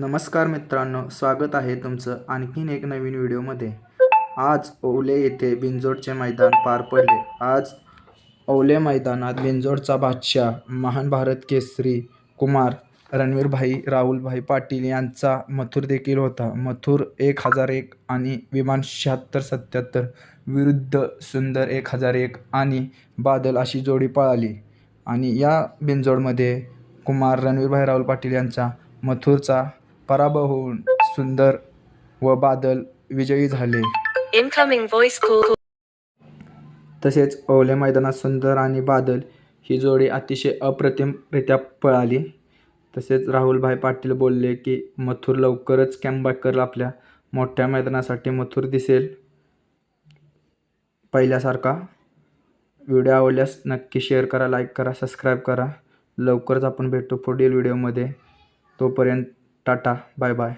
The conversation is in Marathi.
नमस्कार मित्रांनो स्वागत आहे तुमचं आणखीन एक नवीन व्हिडिओमध्ये. आज ओवले येथे बिंजोडचे मैदान पार पडले. आज ओवले मैदानात बिंजोडचा बादशाह महान भारत केसरी कुमार रणवीरभाई राहुलभाई पाटील यांचा मथुर देखील होता. मथुर एक हजार एक आणि विमान शहात्तर सत्याहत्तर विरुद्ध सुंदर एक हजार एक आणि बादल अशी जोडी पळाली. आणि या बिंजोडमध्ये कुमार रणवीरभाई राहुल पाटील यांचा मथुरचा पराभव होऊन सुंदर व बादल विजयी झाले. Voice call. तसेच ओवले मैदानात सुंदर आणि बादल ही जोडी अतिशय अप्रतिमरित्या पळाली. तसेच राहुलभाई पाटील बोलले की मथुर लवकरच कॅमबॅक करेल आपल्या मोठ्या मैदानासाठी मथुर दिसेल. पहिल्यासारखा व्हिडिओ आवडल्यास नक्की शेअर करा लाईक करा सबस्क्राईब करा. लवकरच आपण भेटू पुढील व्हिडिओमध्ये तोपर्यंत টাটা বাই বাই